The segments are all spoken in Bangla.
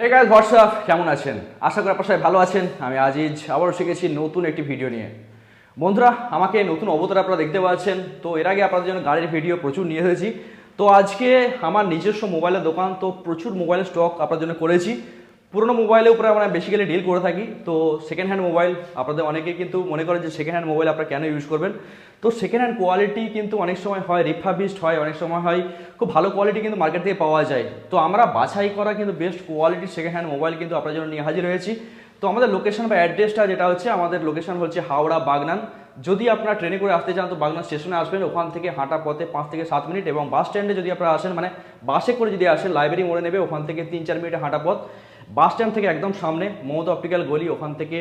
হে গাইজ হোয়াটসঅ্যাপ কেমন আছেন? আশা করি আপনার সবাই ভালো আছেন। আমি আজিজ, আবারও শিখেছি নতুন একটি ভিডিও নিয়ে। বন্ধুরা, আমাকে নতুন অবতার আপনারা দেখতে পাচ্ছেন। তো এর আগে আপনাদের জন্য গাড়ির ভিডিও প্রচুর নিয়ে এসেছি। তো আজকে আমার নিজস্ব মোবাইলের দোকান, তো প্রচুর মোবাইলের স্টক আপনার জন্য করেছি। পুরোনো মোবাইলের উপরে আমরা বেসিক্যালি ডিল করে থাকি। তো সেকেন্ড হ্যান্ড মোবাইল আপনাদের অনেকে কিন্তু মনে করেন যে সেকেন্ড হ্যান্ড মোবাইল আপনারা কেন ইউজ করবেন? তো সেকেন্ড হ্যান্ড কোয়ালিটি কিন্তু অনেক সময় হয় রিফাবিস্ট হয়, অনেক সময় হয়, খুব ভালো কোয়ালিটি কিন্তু মার্কেট থেকে পাওয়া যায়। তো আমরা বাছাই করা কিন্তু best quality second hand mobile কিন্তু আপনার জন্য নিয়ে হাজির হয়েছি। তো আমাদের লোকেশন বা অ্যাড্রেসটা যেটা হচ্ছে, আমাদের লোকেশন হচ্ছে হাওড়া, বাগনান। যদি আপনারা ট্রেনে করে আসতে চান, তো বাগনান স্টেশনে আসবেন। ওখান থেকে হাঁটা পথে পাঁচ থেকে সাত মিনিট এবং বাস স্ট্যান্ডে যদি আপনারা আসেন মানে বাসে করে যদি আসেন লাইব্রেরি মোড়ে নেবে, ওখান থেকে তিন চার মিনিটে হাঁটা পথ। বাস স্ট্যান্ড থেকে একদম সামনে মমতা অপটিক্যাল গলি, ওখান থেকে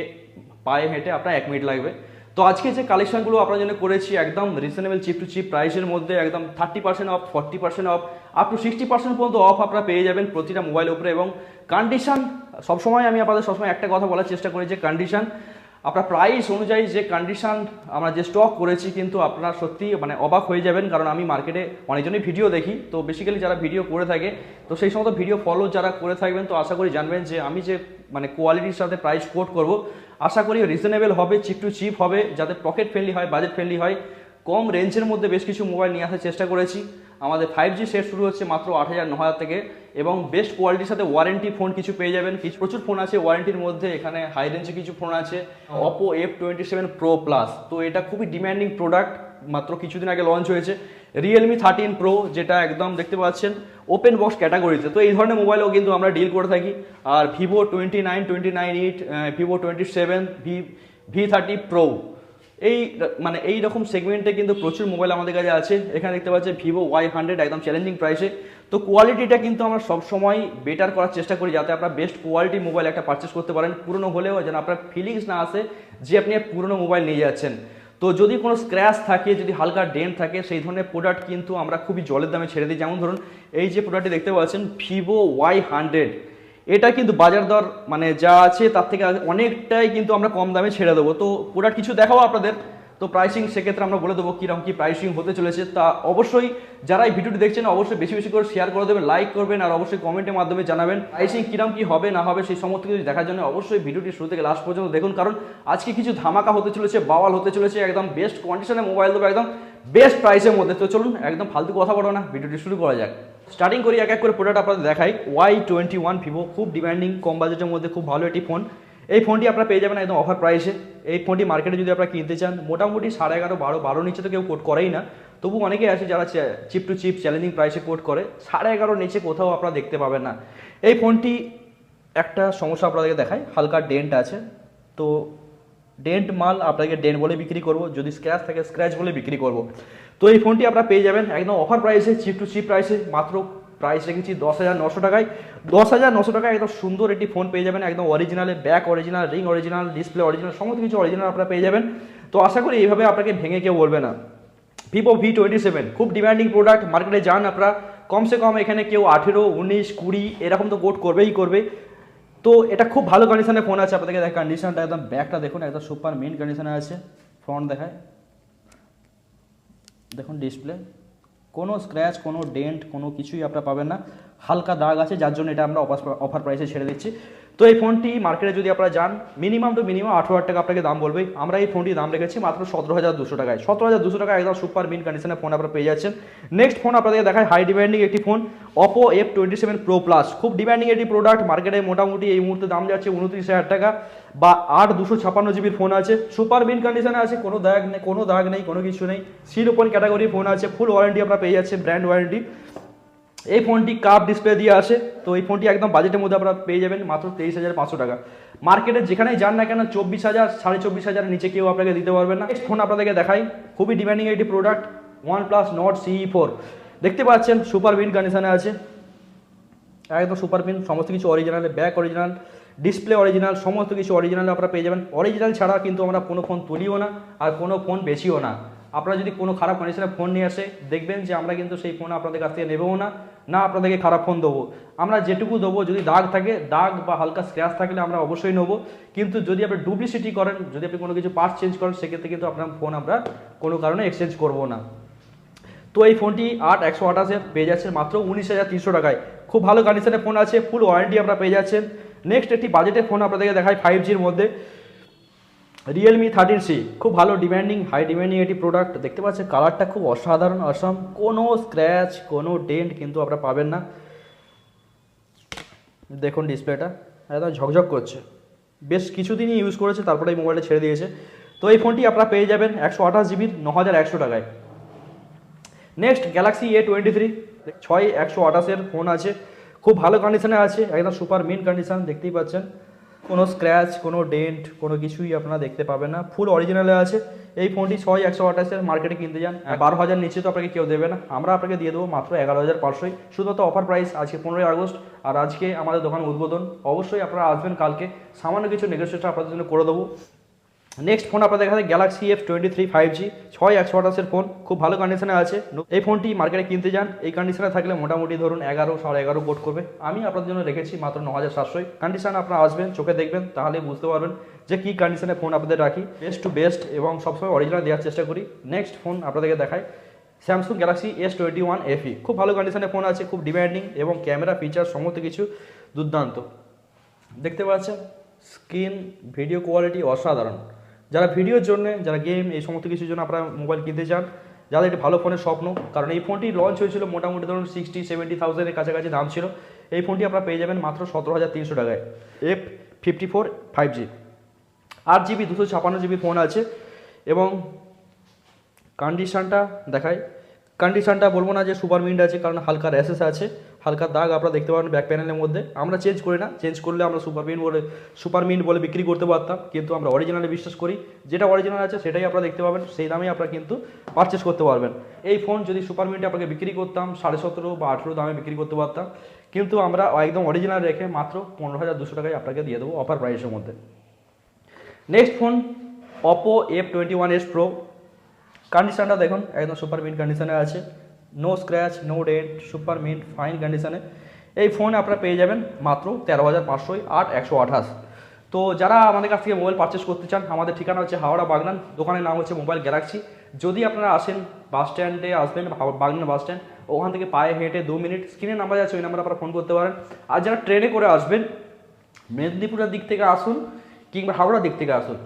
পায়ে হেঁটে আপনার এক মিনিট লাগবে। তো আজকে যে কালেকশনগুলো আপনার জন্য করেছি, একদম রিজনেবল চিপ টু চিপ প্রাইসের মধ্যে একদম thirty percent off forty percent off up to sixty percent পর্যন্ত অফ আপনারা পেয়ে যাবেন প্রতিটা মোবাইল উপরে এবং কন্ডিশান সবসময় আমি আপনাদের সবসময় একটা কথা বলার চেষ্টা করি যে কন্ডিশন আপনার প্রাইস অনুযায়ী যে কন্ডিশন আমরা যে স্টক করেছি কিন্তু আপনারা সত্যি মানে অবাক হয়ে যাবেন, কারণ আমি মার্কেটে অনেকজনই ভিডিও দেখি। তো বেসিক্যালি যারা ভিডিও করে থাকে, তো সেই সমস্ত ভিডিও ফলো যারা করে থাকবেন, তো আশা করি জানবেন যে আমি যে মানে কোয়ালিটির সাথে প্রাইস কোট করব, আশা করি রিজনেবল হবে চিপ টু চিপ হবে, যাতে পকেট ফ্রেন্ডলি হয় বাজেট ফ্রেন্ডলি হয়। কম রেঞ্জের মধ্যে বেশ কিছু মোবাইল নিয়ে আসার চেষ্টা করেছি। আমাদের ফাইভ জি সেট শুরু হচ্ছে মাত্র আট হাজার ন হাজার থেকে এবং বেস্ট কোয়ালিটির সাথে ওয়ারেন্টি ফোন কিছু পেয়ে যাবেন। কিছু প্রচুর ফোন আছে ওয়ারেন্টির মধ্যে, এখানে হাই রেঞ্জে কিছু ফোন আছে Oppo F twenty seven pro plus তো এটা খুবই ডিম্যান্ডিং প্রোডাক্ট মাত্র কিছুদিন আগে লঞ্চ হয়েছে। রিয়েলমি থার্টিন প্রো যেটা একদম দেখতে পাচ্ছেন ওপেন বক্স ক্যাটাগরিতে তো। এই ধরনের মোবাইলও কিন্তু আমরা ডিল করে থাকি। আর Vivo twenty nine twenty nine eight Vivo twenty seven V V thirty pro এই মানে এই রকম সেগমেন্টে কিন্তু প্রচুর মোবাইল আমাদের কাছে আছে। এখানে দেখতে পাচ্ছি ভিভো ওয়াই হান্ড্রেড একদম চ্যালেঞ্জিং প্রাইসে তো কোয়ালিটিটা কিন্তু আমরা সবসময় বেটার করার চেষ্টা করি, যাতে আপনারা বেস্ট কোয়ালিটি মোবাইল একটা পারচেস করতে পারেন। পুরনো হলেও যেন আপনার ফিলিংস না আসে যে আপনি পুরনো মোবাইল নিয়ে যাচ্ছেন। তো যদি কোনো স্ক্র্যাচ থাকে, যদি হালকা ডেন্ট থাকে, সেই ধরনের প্রোডাক্ট কিন্তু আমরা খুবই জলের দামে ছেড়ে দিই। যেমন ধরুন, এই যে প্রোডাক্টটি দেখতে পাচ্ছেন ভিভো ওয়াই হান্ড্রেড এটা কিন্তু বাজার দর মানে যা আছে তার থেকে অনেকটাই কিন্তু আমরা কম দামে ছেড়ে দেবো। তো প্রোডাক্ট কিছু দেখাবো আপনাদের। তো প্রাইসিং সেক্ষেত্রে আমরা বলে দেবো কীরকম কী প্রাইসিং হতে চলেছে। তা অবশ্যই যারা এই ভিডিওটি দেখছেন, অবশ্যই বেশি বেশি করে শেয়ার করে দেবেন লাইক করবেন, আর অবশ্যই কমেন্টের মাধ্যমে জানাবেন প্রাইসিং কীরকম কী হবে, না হবে, সেই সমস্ত কিছু দেখার জন্য অবশ্যই ভিডিওটি শুরু থেকে লাস্ট পর্যন্ত দেখুন। কারণ আজকে কিছু ধামাকা হতে চলেছে, বাওয়াল হতে চলেছে, একদম বেস্ট কন্ডিশনে মোবাইল দেবো, একদম বেস্ট প্রাইসের মধ্যে। তো চলুন, একদম ফালতু কথা বলো না, ভিডিওটি শুরু করা যাক। স্টার্টিং করি, এক এক করে প্রোডাক্ট আপনাদের দেখাই। ওয়াই টোয়েন্টি ওয়ান ভিভো খুব ডিমান্ডিং কম বাজেটের মধ্যে খুব ভালো একটি ফোন এই ফোনটি আপনারা পেয়ে যাবেন একদম অফার প্রাইসে এই ফোনটি মার্কেটে যদি আপনারা কিনতে চান, মোটামুটি সাড়ে এগারো, বারো বারো নিচে তো কেউ কোট করেই না। তবু অনেকেই আছে যারা চিপ টু চিপ চ্যালেঞ্জিং প্রাইসে কোট করে। সাড়ে এগারোর নিচে কোথাও আপনারা দেখতে পাবেন না। এই ফোনটি একটা সমস্যা আপনাদেরকে দেখায় হালকা ডেন্ট আছে। তো ডেন্ট মাল আপনাকে ডেন্ট বলে বিক্রি করব, যদি স্ক্র্যাচ থাকে স্ক্র্যাচ বলে বিক্রি করব। তো এই ফোনটি আপনারা পেয়ে যাবেন, একদম অফার প্রাইসে চিপ টু চিপ প্রাইসে মাত্র প্রাইস রেখেছি দশ হাজার নশো টাকায়। দশ হাজার নশো টাকায় একদম সুন্দর একটি ফোন পেয়ে যাবেন, একদম অরিজিনালে back original ring original display original সমস্ত কিছু অরিজিনাল আপনারা পেয়ে যাবেন। তো আশা করি এইভাবে আপনাকে ভেঙে কেউ বলবে না। ভিভো ভি টোয়েন্টি সেভেন খুব ডিমান্ডিং প্রোডাক্ট মার্কেটে যান আপনারা। কমসে কম এখানে কেউ আঠেরো, উনিশ, কুড়ি, এরকম তো কোট করবেই করবে। তো এটা খুব ভালো কন্ডিশনে ফোন আছে, আপনাদেরকে দেখ কন্ডিশনটা একদম ব্যাকটা দেখুন, একদম সুপার মেন কন্ডিশনে আছে ফ্রন্ট দেখায়। দেখুন ডিসপ্লে কোনো স্ক্র্যাচ কোনো ডেন্ট কোনো কিছুই আপনারা পাবেন না। হালকা দাগ আছে, যার জন্য এটা আমরা অফার প্রাইসে ছেড়ে দিচ্ছি। তো এই ফোনটি মার্কেটে যদি আপনারা যান মিনিমাম টু মিনিমাম আঠেরো হাজার টাকা আপনাকে দাম বলবে। আমরা এই ফোনটির দাম রেখেছি মাত্র সতেরো হাজার দুশো টাকায়। সতেরো হাজার দুশো টাকা একদম সুপার মিন কন্ডিশনের ফোন আপনারা পেয়ে যাচ্ছেন। নেক্সট ফোন আপনাদের দেখায় হাই ডিমান্ডিং একটি phone Oppo F twenty seven pro plus খুব ডিমান্ডিং একটি প্রোডাক্ট মার্কেটে মোটামুটি এই মুহূর্তে দাম যাচ্ছে উনত্রিশ হাজার টাকা বা আট দুশো ছাপান্ন জিবির ফোন আছে। সুপার মিন কন্ডিশনে আছে, কোনো দাগ নেই, কোনো দাগ নেই, কোনো কিছু নেই। সিল ওপেন ক্যাটাগরি ফোন আছে ফুল ওয়ারেন্টি আপনারা পেয়ে যাচ্ছেন ব্র্যান্ড ওয়ারেন্টি এই ফোনটি কাপ ডিসপ্লে দিয়ে আসে, তো এই ফোনটি একদম বাজেটের মধ্যে আপনারা পেয়ে যাবেন মাত্র তেইশ হাজার পাঁচশো টাকা। মার্কেটে যেখানে যান না কেন চব্বিশ হাজার, সাড়ে চব্বিশ হাজারের নিচে কেউ আপনাকে দিতে পারবেন না। ফোন আপনাদেরকে দেখাই, খুবই ডিমান্ডিং একটি product OnePlus Nord CE four দেখতে পাচ্ছেন সুপার উইন কন্ডিশনে আছে। একদম সুপার পিন সমস্ত কিছু original back original display original সমস্ত কিছু অরিজিনাল আপনারা পেয়ে যাবেন। অরিজিনাল ছাড়া কিন্তু আমরা কোনো ফোন তুলিও না, আর কোনো ফোন বেচিও না। আপনারা যদি কোনো খারাপ কন্ডিশনে ফোন নিয়ে আসে, দেখবেন যে আমরা কিন্তু সেই ফোন আপনাদের কাছ থেকে নেবও না না আপনাদেরকে খারাপ ফোন দেবো। আমরা যেটুকু দেবো, যদি দাগ থাকে, দাগ বা হালকা স্ক্র্যাচ থাকলে আমরা অবশ্যই নেব। কিন্তু যদি আপনি ডুপ্লিসিটি করেন, যদি আপনি কোনো কিছু পার্টস চেঞ্জ করেন, সেক্ষেত্রে কিন্তু আপনার ফোন আমরা কোনো কারণে এক্সচেঞ্জ করব না। তো এই ফোনটি আট, একশো আঠাশে পেয়ে যাচ্ছে মাত্র উনিশ হাজার তিনশো টাকায়। খুব ভালো কন্ডিশনের ফোন আছে ফুল ওয়ারেন্টি আপনারা পেয়ে যাচ্ছেন। নেক্সট একটি বাজেটের ফোন আপনাদেরকে দেখায় ফাইভ জির মধ্যে। রিয়েলমি থার্টিন সি খুব ভালো ডিমান্ডিং হাই ডিমান্ডিং একটি প্রোডাক্ট দেখতে পাচ্ছেন কালারটা খুব অসাধারণ অসম কোনো স্ক্র্যাচ কোনো ডেন্ট কিন্তু আপনারা পাবেন না। দেখুন ডিসপ্লেটা একদম ঝকঝক করছে। বেশ কিছুদিনই ইউজ করেছে, তারপরে এই মোবাইলটা ছেড়ে দিয়েছে। তো এই ফোনটি আপনারা পেয়ে যাবেন একশো আঠাশ জিবির ন হাজার একশো টাকায়। Next Galaxy A twenty three ছয় একশো আঠাশের ফোন আছে। খুব ভালো কন্ডিশনে আছে, একদম সুপার মিন কন্ডিশন দেখতেই পাচ্ছেন। কোনো স্ক্র্যাচ কোনো ডেন্ট কোনো কিছুই আপনারা দেখতে পাবেন না। ফুল অরিজিনালে আছে। এই ফোনটি ছয় একশো আঠাশের মার্কেটে কিনতে যান। বারো হাজার নিচে তো আপনাকে কেউ দেবে না। আমরা আপনাকে দিয়ে দেবো মাত্র এগারো হাজার পাঁচশোই। শুধুমাত্র অফার প্রাইস আজকে পনেরোই আগস্ট। আর আজকে আমাদের দোকান উদ্বোধন। অবশ্যই আপনারা আসবেন কালকে। সামান্য কিছু নেগোসিয়েশন আপনাদের জন্য করে দেবো। নেক্সট ফোন আপনাদের কাছে Galaxy F twenty three five G ছয় একশো আঠাশের ফোন খুব ভালো কন্ডিশনে আছে। এই ফোনটি মার্কেটে কিনতে যান। এই কন্ডিশনে থাকলে মোটামুটি ধরুন এগারো, সাড়ে এগারো কোট করবে। আমি আপনাদের জন্য রেখেছি মাত্র ন হাজার সাতশোই কন্ডিশন আপনারা আসবেন, চোখে দেখবেন তাহলে বুঝতে পারবেন যে কী কন্ডিশনে ফোন আপনাদের রাখি। বেস্ট টু বেস্ট এবং সবসময় অরিজিনাল দেওয়ার চেষ্টা করি। নেক্সট ফোন আপনাদেরকে দেখায় Samsung Galaxy S twenty one FE খুব ভালো কন্ডিশনে ফোন আছে, খুব ডিমান্ডিং এবং ক্যামেরা ফিচার সমস্ত কিছু দুর্দান্ত। দেখতে পাচ্ছেন? স্ক্রিন ভিডিও কোয়ালিটি অসাধারণ। যারা ভিডিওর জন্য, যারা গেম এই সমস্ত কিছুর জন্য আপনারা মোবাইল কিনতে চান, যাদের একটি ভালো ফোনের স্বপ্ন, কারণ এই ফোনটি লঞ্চ হয়েছিল মোটামুটি ধরুন সিক্সটি সেভেন্টি থাউজেন্ডের কাছাকাছি দাম ছিল। এই ফোনটি আপনারা পেয়ে যাবেন মাত্র সতেরো হাজার তিনশো টাকায়। F fifty four five G আট জিবি দুশো ছাপান্ন জিবি ফোন আছে এবং কন্ডিশনটা দেখায় কন্ডিশনটা বলব না যে সুপার মিন্ট আছে, কারণ হালকা র্যাশেস আছে। হালকা দাগ আপনারা দেখতে পাবেন ব্যাক প্যানেলের মধ্যে। আমরা চেঞ্জ করি না। চেঞ্জ করলে আমরা সুপার মিন্ট বলে সুপার মিন্ট বলে বিক্রি করতে পারতাম। কিন্তু আমরা অরিজিনালে বিশ্বাস করি, যেটা অরিজিনাল আছে সেটাই আপনারা দেখতে পাবেন। সেই দামেই আপনারা কিন্তু পারচেস করতে পারবেন। এই ফোন যদি সুপার মিন্টে আপনাকে বিক্রি করতাম, সাড়ে সতেরো বা আঠেরো দামে বিক্রি করতে পারতাম। কিন্তু আমরা একদম অরিজিনাল রেখে মাত্র পনেরো হাজার দুশো টাকায় আপনাকে দিয়ে দেবো অফার প্রাইসের মধ্যে। Next phone Oppo F twenty one S pro কন্ডিশনটা দেখুন, একদম সুপার কন্ডিশনে আছে। No scratch no dent super mint fine কন্ডিশনে এই ফোন আপনারা পেয়ে যাবেন মাত্র তেরো হাজার পাঁচশোই আট একশো আঠাশ। তো যারা আমাদের কাছ থেকে মোবাইল পারচেস করতে চান, আমাদের ঠিকানা হচ্ছে হাওড়া বাগনান, দোকানের নাম হচ্ছে মোবাইল গ্যালাক্সি যদি আপনারা আসেন বাস স্ট্যান্ডে আসবেন বাগনান বাস স্ট্যান্ড ওখান থেকে পায়ে হেঁটে দু মিনিট স্ক্রিনে নাম্বার আছে, ওই নাম্বারে আপনারা ফোন করতে পারেন। আর যারা ট্রেনে করে আসবেন, মেদিনীপুরের দিক থেকে আসুন কিংবা হাওড়ার দিক থেকে আসুন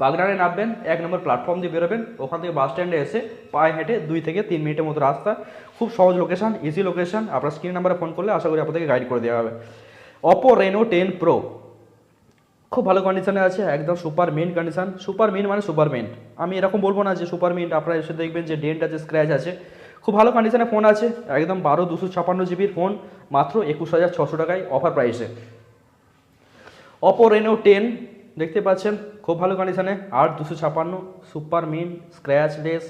বাগনানে নামবেন, এক নম্বর প্ল্যাটফর্ম দিয়ে বেরোবেন, ওখান থেকে বাস স্ট্যান্ডে এসে পায়ে হেঁটে দুই থেকে তিন মিনিটের মতো রাস্তা। খুব সহজ লোকেশান ইজি লোকেশন আপনার স্ক্রিন নাম্বারে ফোন করলে আশা করি আপনাদেরকে গাইড করে দেওয়া হবে। অপো রেনো টেন প্রো খুব ভালো কন্ডিশনে আছে, একদম super mint condition super mint মানে সুপার মেন আমি এরকম বলব না যে সুপার মেন আপনারা এসে দেখবেন যে ডেন্ট আছে স্ক্র্যাচ আছে। খুব ভালো কন্ডিশনে ফোন আছে, একদম বারো দুশো ছাপান্ন জিবির ফোন মাত্র একুশ হাজার ছশো টাকায় অফার প্রাইসে অপো রেনো টেন দেখতে পাচ্ছেন, খুব ভালো কন্ডিশনে আট দুশো ছাপান্ন সুপার মিন স্ক্র্যাচলেস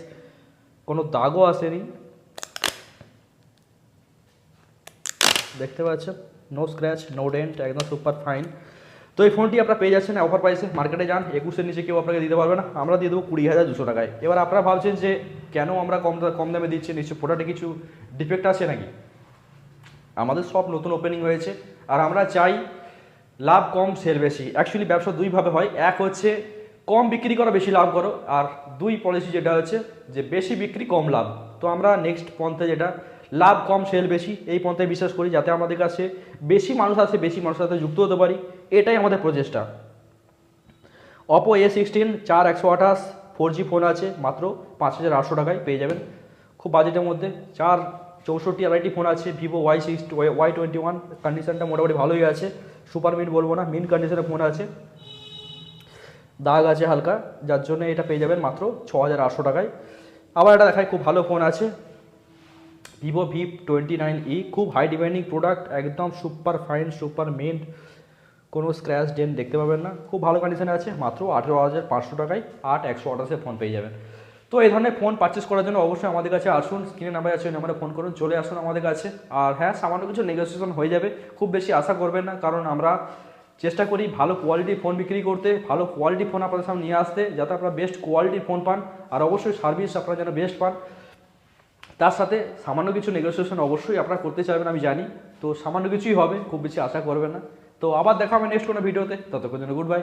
কোনো দাগও আসেনি। দেখতে পাচ্ছেন নো স্ক্র্যাচ নো ডেন্ট একদম সুপার ফাইন তো এই ফোনটি আপনারা পেয়ে যাচ্ছেন অফার প্রাইসে মার্কেটে যান, একুশের নিচে কেউ আপনাকে দিতে পারবে না। আমরা দিয়ে দেবো কুড়ি হাজার দুশো টাকায়। এবার আপনারা ভাবছেন যে, কেন আমরা কম কম দামে দিচ্ছি? নিশ্চয়ই প্রোডাক্টে কিছু ডিফেক্ট আছে নাকি? আমাদের সব নতুন ওপেনিং হয়েছে। আর আমরা চাই লাভ কম সেল বেশি। অ্যাকচুয়ালি ব্যবসা দুইভাবে হয়। এক হচ্ছে, কম বিক্রি করা, বেশি লাভ করো। আর দুই পলিসি যেটা হচ্ছে, যে বেশি বিক্রি, কম লাভ। তো আমরা নেক্সট পন্থে যেটা, লাভ কম সেল বেশি, এই পন্থায় বিশ্বাস করি, যাতে আমাদের কাছে বেশি মানুষ আসে বেশি মানুষের সাথে যুক্ত হতে পারি। এটাই আমাদের প্রচেষ্টা। অপো এ সিক্সটিন চার একশো আঠাশ ফোর জি ফোন আছে, মাত্র পাঁচ হাজার আটশো টাকায় পেয়ে যাবেন। খুব বাজেটের মধ্যে। চার চৌষট্টি আড়াইটি ফোন আছে Vivo Y six Y twenty one কন্ডিশনটা মোটামুটি ভালোই আছে। সুপার মিন বলব না মিন কন্ডিশনের ফোন আছে। দাগ আছে হালকা, যার জন্য এটা পেয়ে যাবেন মাত্র ছ হাজার আটশো টাকায়। আবার এটা দেখায় খুব ভালো ফোন আছে। Vivo V twenty nine E খুব হাই ডিমান্ডিং প্রোডাক্ট একদম সুপার ফাইন সুপার মিন্ট কোনো স্ক্র্যাচ ডেন দেখতে পাবেন না। খুব ভালো কন্ডিশনে আছে, মাত্র আঠেরো হাজার পাঁচশো টাকায়, আট একশো আঠাশে ফোন পেয়ে যাবেন। তো এই ধরনের ফোন পারচেস করার জন্য অবশ্যই আমাদের কাছে আসুন স্ক্রিনে নাম্বার আছে নাম্বারে ফোন করুন, চলে আসুন আমাদের কাছে। আর হ্যাঁ সামান্য কিছু নেগোসিয়েশন হয়ে যাবে, খুব বেশি আশা করবেন না, কারণ আমরা চেষ্টা করি ভালো কোয়ালিটির ফোন বিক্রি করতে, ভালো কোয়ালিটি ফোন আপনাদের সামনে নিয়ে আসতে, যাতে আপনারা বেস্ট কোয়ালিটির ফোন পান, আর অবশ্যই সার্ভিস আপনারা যেন বেস্ট পান। তার সাথে সামান্য কিছু নেগোসিয়েশন অবশ্যই আপনারা করতে চাইবেন, আমি জানি। তো সামান্য কিছুই হবে, খুব বেশি আশা করবেন না। তো আবার দেখা হবে নেক্সট কোনো ভিডিওতে ততক্ষণ জন্য গুড বাই